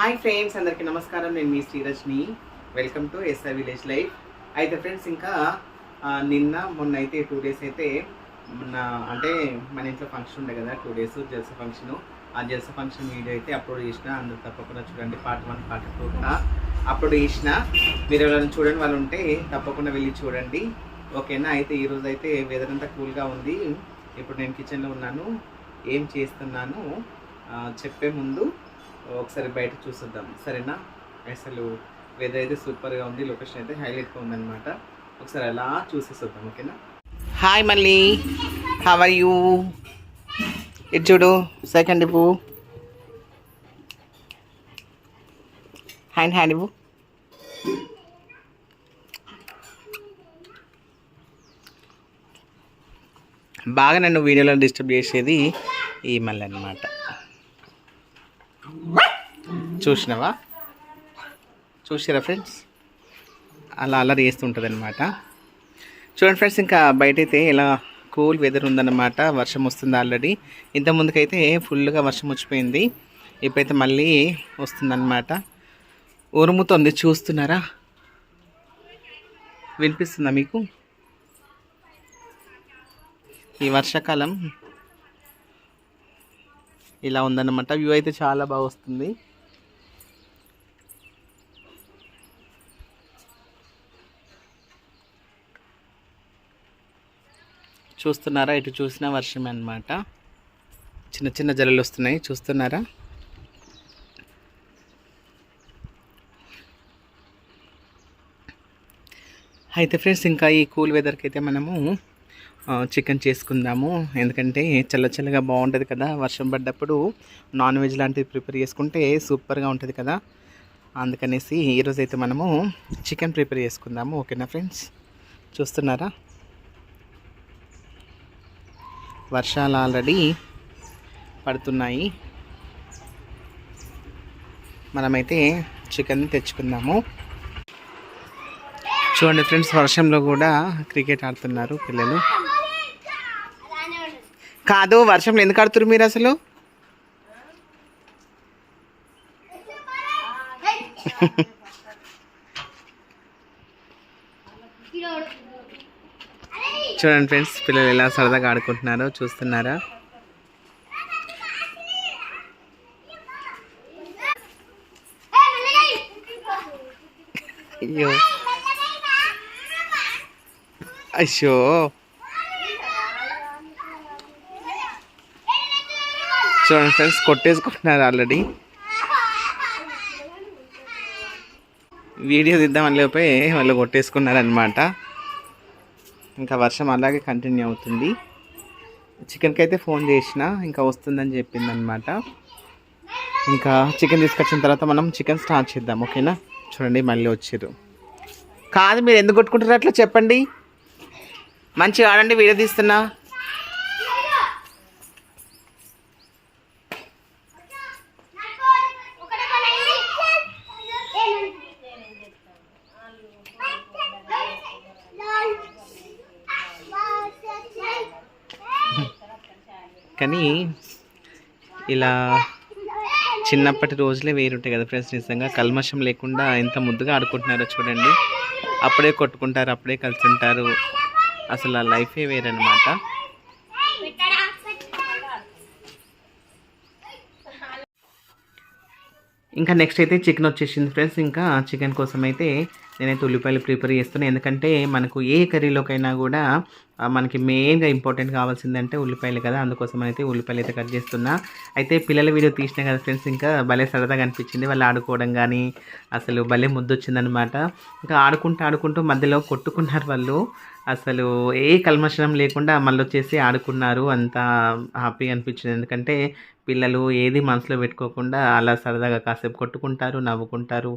Hi friends అందరికీ నమస్కారం. నేను మీ Srirajni. Welcome to SR village life అయితే ఫ్రెండ్స్ ఇంకా నిన్న మొన్న అయితే టూ డేస్ అయితే మొన్న అంటే మన ఇంట్లో ఫంక్షన్ ఉండే కదా టూ డేస్ జల్స ఫంక్షన్ ఆ జల్స ఫంక్షన్ వీడియో అయితే అప్లోడ్ చేసిన. అందరూ తప్పకుండా చూడండి. Part one part two upload చేసిన. మీరు ఎవరైనా చూడండి వాళ్ళు ఉంటే తప్పకుండా వెళ్ళి చూడండి. ఓకేనా? అయితే ఈరోజు అయితే వెదర్ అంతా కూల్గా ఉంది. ఇప్పుడు నేను కిచెన్లో ఉన్నాను. ఏం చేస్తున్నాను? చెప్పే ముందు ఒకసారి బయట చూసొద్దాం. సరేనా? అసలు వెదర్ అయితే సూపర్గా ఉంది. లొకేషన్ అయితే హైలైట్గా ఉందన్నమాట. ఒకసారి అలా చూసేసొద్దాం ఓకేనా? హాయ్ మళ్ళీ హవ్ ఆర్ యూ ఇటు చూడు సెకండ్ ఇవ్వు. హ్యాండ్ హ్యాండ్ ఇవ్వు. బాగా నన్ను వీడియోలో డిస్టర్బ్ చేసేది ఈ మళ్ళీ అనమాట చూసినావా? చూసారా ఫ్రెండ్స్ అలా అల్లరి చేస్తుంటుంది అనమాట చూడండి ఫ్రెండ్స్ ఇంకా బయటైతే ఇలా కూల్ వెదర్ ఉందన్నమాట. వర్షం వస్తుంది ఆల్రెడీ ఇంత ముందుకైతే ఫుల్గా వర్షం వచ్చిపోయింది. ఇప్పుడైతే మళ్ళీ వస్తుందన్నమాట. ఉరుముతోంది చూస్తున్నారా? వినిపిస్తుందా మీకు? ఈ వర్షాకాలం ఇలా ఉందన్నమాట. వ్యూ అయితే చాలా బాగా వస్తుంది. చూస్తున్నారా? ఇటు చూసిన వర్షం అన్నమాట. చిన్న చిన్న జల్లలు వస్తున్నాయి. చూస్తున్నారా? అయితే ఫ్రెండ్స్ ఇంకా ఈ కూల్ వెదర్కి అయితే మనము చికెన్ చేసుకుందాము. ఎందుకంటే చల్ల చల్లగా బాగుంటుంది కదా. వర్షం పడ్డప్పుడు నాన్ వెజ్ లాంటివి ప్రిపేర్ చేసుకుంటే సూపర్గా ఉంటుంది కదా. అందుకనేసి ఈరోజైతే మనము చికెన్ ప్రిపేర్ చేసుకుందాము. ఓకేనా ఫ్రెండ్స్? చూస్తున్నారా? వర్షాలు ఆల్రెడీ పడుతున్నాయి. మనమైతే చికెన్ తెచ్చుకుందాము. చూడండి ఫ్రెండ్స్ వర్షంలో కూడా క్రికెట్ ఆడుతున్నారు పిల్లలు. కాదు వర్షంలో ఎందుకు ఆడుతున్నారు మీరు అసలు? చూడండి ఫ్రెండ్స్ పిల్లలు ఎలా సరదాగా ఆడుకుంటున్నారో చూస్తున్నారా? అయ్యో. అయ్యో. చూడండి ఫ్రెండ్స్ కొట్టేసుకుంటున్నారు ఆల్రెడీ. వీడియో తీద్దామని లేపే వాళ్ళు కొట్టేసుకున్నారనమాట ఇంకా వర్షం అలాగే కంటిన్యూ అవుతుంది. చికెన్కి అయితే ఫోన్ చేసిన ఇంకా వస్తుందని చెప్పింది అనమాట ఇంకా చికెన్ తీసుకొచ్చిన తర్వాత మనం చికెన్ స్టార్ట్ చేద్దాం ఓకేనా? చూడండి మళ్ళీ వచ్చారు. కాదు మీరు ఎందుకు కొట్టుకుంటారు అట్లా చెప్పండి. మంచిగా ఆడండి వీడియో తీస్తున్నా. కానీ ఇలా చిన్నప్పటి రోజులే వేరుంటాయి కదా ఫ్రెండ్స్ నిజంగా కల్మషం లేకుండా ఎంత ముద్దుగా ఆడుకుంటున్నారో చూడండి. అప్పుడే కొట్టుకుంటారు అప్పుడే కలిసి ఉంటారు అసలు ఆ లైఫే వేరనమాట ఇంకా నెక్స్ట్ అయితే చికెన్ వచ్చేసింది ఫ్రెండ్స్. ఇంకా చికెన్ కోసం అయితే నేనైతే ఉల్లిపాయలు ప్రిపేర్ చేస్తున్నాను ఎందుకంటే మనకు ఏ కర్రీలోకైనా కూడా మనకి మెయిన్గా ఇంపార్టెంట్ కావాల్సిందంటే ఉల్లిపాయలు కదా. అందుకోసం అయితే ఉల్లిపాయలు అయితే కట్ చేస్తున్నా. అయితే పిల్లల వీడియో తీసినా కదా ఫ్రెండ్స్ ఇంకా భలే సరదాగా అనిపించింది. వాళ్ళు ఆడుకోవడం కానీ అసలు భలే ముద్దు వచ్చిందనమాట ఇంకా ఆడుకుంటూ ఆడుకుంటూ మధ్యలో కొట్టుకున్నారు వాళ్ళు. అసలు ఏ కల్మషం లేకుండా మళ్ళీ వచ్చేసి ఆడుకున్నారు. అంత హ్యాపీగా అనిపించింది. ఎందుకంటే పిల్లలు ఏది మనసులో పెట్టుకోకుండా అలా సరదాగా కాసేపు కొట్టుకుంటారు నవ్వుకుంటారు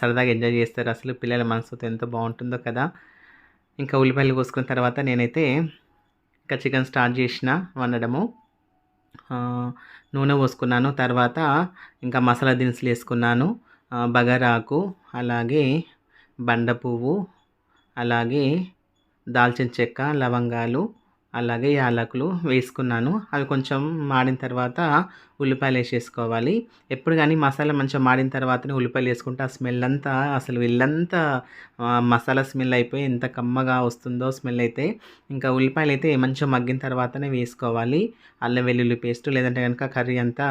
సరదాగా ఎంజాయ్ చేస్తారు. అసలు పిల్లల మనసుతో ఎంత బాగుంటుందో కదా. ఇంకా ఉల్లిపాయలు కోసుకున్న తర్వాత నేనైతే ఇంకా చికెన్ స్టార్ట్ చేసిన వండడము. నూనె పోసుకున్నాను. తర్వాత ఇంకా మసాలా దినుసులు వేసుకున్నాను. బగారాకు అలాగే బండ పువ్వు అలాగే దాల్చిన చెక్క లవంగాలు అలాగే యాలకులు వేసుకున్నాను. అవి కొంచెం మాడిన తర్వాత ఉల్లిపాయలు వేసేసుకోవాలి. ఎప్పుడు కానీ మసాలా మంచిగా మాడిన తర్వాతనే ఉల్లిపాయలు వేసుకుంటే ఆ స్మెల్ అంతా అసలు ఇల్లంతా మసాలా స్మెల్ అయిపోయి ఎంత కమ్మగా వస్తుందో స్మెల్ అయితే. ఇంకా ఉల్లిపాయలు అయితే మంచిగా మగ్గిన తర్వాతనే వేసుకోవాలి. అల్లం వెల్లుల్లి పేస్ట్ లేదంటే కనుక కర్రీ అంతా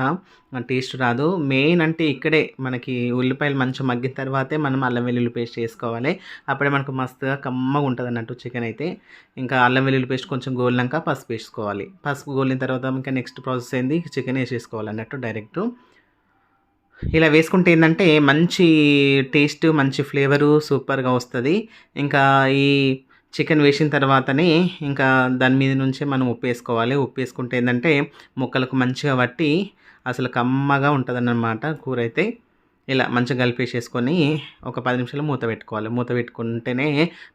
టేస్ట్ రాదు. మెయిన్ అంటే ఇక్కడే మనకి ఉల్లిపాయలు మంచిగా మగ్గిన తర్వాతే మనం అల్లం వెల్లుల్లి పేస్ట్ వేసుకోవాలి. అప్పుడే మనకు మస్తుగా కమ్మగా ఉంటుంది అన్నట్టు చికెన్ అయితే. ఇంకా అల్లం వెల్లుల్లి పేస్ట్ కొంచెం గోల్ గోలినాక పసుపు వేసుకోవాలి. పసుపు గోలిన తర్వాత ఇంకా నెక్స్ట్ ప్రాసెస్ ఏంది? చికెన్ వేసేసుకోవాలి అన్నట్టు డైరెక్ట్ ఇలా వేసుకుంటే ఏంటంటే మంచి టేస్ట్ మంచి ఫ్లేవరు సూపర్గా వస్తుంది. ఇంకా ఈ చికెన్ వేసిన తర్వాతనే ఇంకా దాని మీద నుంచే మనం ఉప్పు వేసుకోవాలి. ఉప్పు వేసుకుంటే ఏంటంటే ముక్కలకు మంచిగా పట్టి అసలు కమ్మగా ఉంటుంది కూర అయితే ఇలా మంచిగా కలిపేసేసుకొని ఒక పది నిమిషాలు మూత పెట్టుకోవాలి. మూత పెట్టుకుంటేనే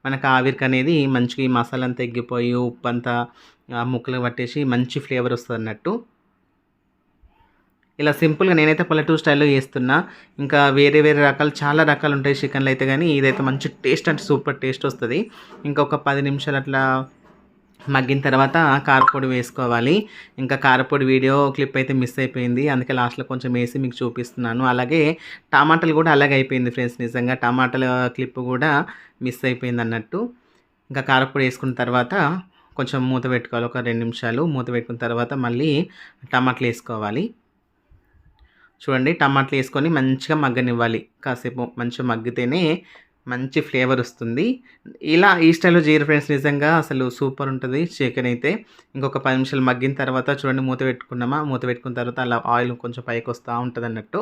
మనకు ఆవిరికి అనేది మంచిగా ఈ మసాలా అంతా ఎగ్గిపోయి ఉప్పు అంతా ఆ ముక్కలు పట్టేసి మంచి ఫ్లేవర్ వస్తుంది అన్నట్టు. ఇలా సింపుల్గా నేనైతే పల్లెటూరు స్టైల్లో చేస్తున్నా. ఇంకా వేరే వేరే రకాలు చాలా రకాలు ఉంటాయి చికెన్లు అయితే కానీ ఇదైతే మంచి టేస్ట్ అంటే సూపర్ టేస్ట్ వస్తుంది. ఇంకొక పది నిమిషాలు అట్లా మగ్గిన తర్వాత కారపొడి వేసుకోవాలి. ఇంకా కారపొడి వీడియో క్లిప్ అయితే మిస్ అయిపోయింది. అందుకే లాస్ట్లో కొంచెం వేసి మీకు చూపిస్తున్నాను. అలాగే టమాటాలు కూడా అలాగే అయిపోయింది ఫ్రెండ్స్. నిజంగా టమాటాల క్లిప్ కూడా మిస్ అయిపోయింది అన్నట్టు. ఇంకా కారపొడి వేసుకున్న తర్వాత కొంచెం మూత పెట్టుకోవాలి. ఒక రెండు నిమిషాలు మూత పెట్టుకున్న తర్వాత మళ్ళీ టమాటాలు వేసుకోవాలి. చూడండి టమాటాలు వేసుకొని మంచిగా మగ్గనివ్వాలి. కాసేపు మంచిగా మగ్గితేనే మంచి ఫ్లేవర్ వస్తుంది. ఇలా ఈ స్టైల్లో జీరో ఫ్రెండ్స్ నిజంగా అసలు సూపర్ ఉంటుంది. చికెన్ అయితే ఇంకొక పది నిమిషాలు మగ్గిన తర్వాత చూడండి మూత పెట్టుకున్నామా? మూత పెట్టుకున్న తర్వాత అలా ఆయిల్ కొంచెం పైకి వస్తూ ఉంటుంది అన్నట్టు.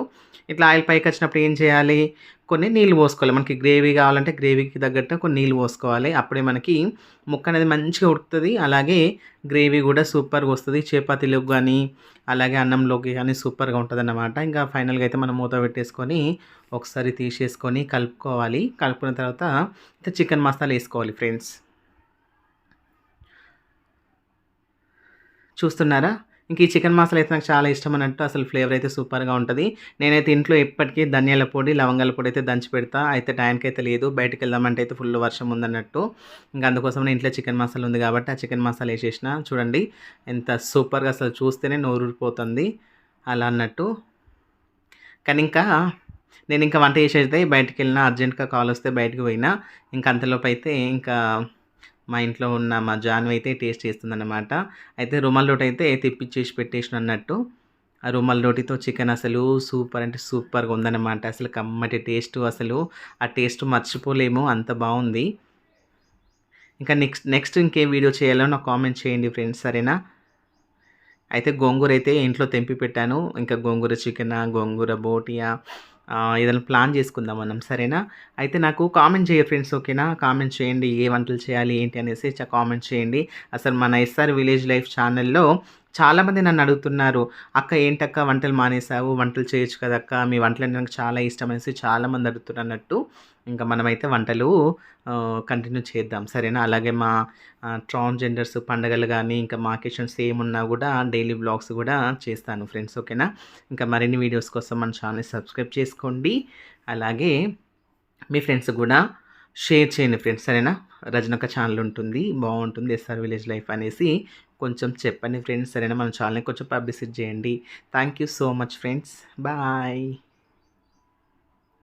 ఇట్లా ఆయిల్ పైకి వచ్చినప్పుడు ఏం చేయాలి? కొన్ని నీళ్ళు పోసుకోవాలి. మనకి గ్రేవీ కావాలంటే గ్రేవీకి తగ్గట్టు కొన్ని నీళ్ళు పోసుకోవాలి. అప్పుడే మనకి ముక్క అనేది మంచిగా ఉడుకుతుంది. అలాగే గ్రేవీ కూడా సూపర్గా వస్తుంది. చపాతీలోకి కానీ అలాగే అన్నంలోకి కానీ సూపర్గా ఉంటుంది అన్నమాట ఇంకా ఫైనల్గా అయితే మనం మూత పెట్టేసుకొని ఒకసారి తీసేసుకొని కలుపుకోవాలి. కలుపుకున్న తర్వాత చికెన్ మసాలా వేసుకోవాలి ఫ్రెండ్స్. చూస్తున్నారా? ఇంక ఈ చికెన్ మసాలా అయితే నాకు చాలా ఇష్టం అన్నట్టు అసలు ఫ్లేవర్ అయితే సూపర్గా ఉంటుంది. నేనైతే ఇంట్లో ఎప్పటికీ ధనియాల పొడి లవంగాల పొడి అయితే దంచి పెడతా. అయితే టైంకి అయితే లేదు. బయటకు వెళ్దామంటే అయితే ఫుల్ వర్షం ఉందన్నట్టు. ఇంకా అందుకోసం నేను ఇంట్లో చికెన్ మసాలా ఉంది కాబట్టి ఆ చికెన్ మసాలా వేసేసిన. చూడండి ఎంత సూపర్గా అసలు చూస్తేనే నోరూరిపోతుంది. అలా అన్నట్టు. కానీ ఇంకా నేను ఇంకా వంట చేసేది బయటకు వెళ్ళినా అర్జెంట్గా కాల్ వస్తే బయటకు పోయినా ఇంకా అంతలోపు అయితే ఇంకా మా ఇంట్లో ఉన్న మా జాను అయితే టేస్ట్ చేస్తుందన్నమాట. అయితే రుమాల్ రోటి అయితే తెప్పించేసి పెట్టేసిన అన్నట్టు. ఆ రుమాల్ రోటితో చికెన్ అసలు సూపర్ అంటే సూపర్గా ఉందన్నమాట. అసలు కమ్మటి టేస్ట్ అసలు. ఆ టేస్ట్ మర్చిపోలేము అంత బాగుంది. ఇంకా నెక్స్ట్ నెక్స్ట్ ఇంకే వీడియో చేయాలో నాకు కామెంట్ చేయండి ఫ్రెండ్స్ సరేనా? అయితే గోంగూర అయితే ఇంట్లో తెంపి పెట్టాను. ఇంకా గోంగూర చికెన్ గోంగూర బోటియా ఏదైనా ప్లాన్ చేసుకుందాం మనం సరేనా? అయితే నాకు కామెంట్ చేయ ఫ్రెండ్స్ ఓకేనా? కామెంట్ చేయండి ఏ వంటలు చేయాలి ఏంటి అనేసి కామెంట్ చేయండి. అసలు మన ఎస్ఆర్ విలేజ్ లైఫ్ ఛానల్లో చాలామంది నన్ను అడుగుతున్నారు అక్క ఏంటక్క వంటలు మానేసావు వంటలు చేయొచ్చు కదా అక్క మీ వంటలు అంటే నాకు చాలా ఇష్టం అనేసి చాలామంది అడుగుతున్నట్టు ఇంకా మనమైతే వంటలు కంటిన్యూ చేద్దాం. సరేనా? అలాగే మా ట్రాన్స్జెండర్స్ పండగలు కానీ ఇంకా మా కిచెన్స్ ఏమున్నా కూడా డైలీ బ్లాగ్స్ కూడా చేస్తాను ఫ్రెండ్స్ ఓకేనా? ఇంకా మరిన్ని వీడియోస్ కోసం మన ఛానల్ సబ్స్క్రైబ్ చేసుకోండి. అలాగే మీ ఫ్రెండ్స్ కూడా షేర్ చేయండి ఫ్రెండ్స్ సరేనా? రజనక ఛానల్ ఉంటుంది బాగుంటుంది ఎస్ఆర్ విలేజ్ లైఫ్ అనేసి కొంచెం చెప్పండి ఫ్రెండ్స్ సరేనా? మన ఛానల్ని కొంచెం పబ్లిసిటీ చేయండి. Thank you so much friends bye